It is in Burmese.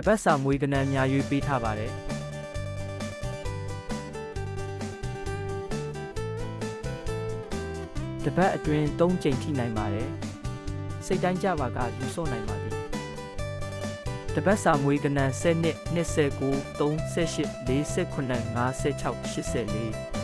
တပတ်စာမွေးကနန်းများရွေးပေးထားပါတယ်တပတ်အတွင်း၃ကြိမ်ထိနိုင်ပါတယ်စိတ်တိုင်းကြပါကယူဆော့နိုင်ပါသည်တပတ်စာမွေးကနန်း7နှစ်29 38 48 59 56 84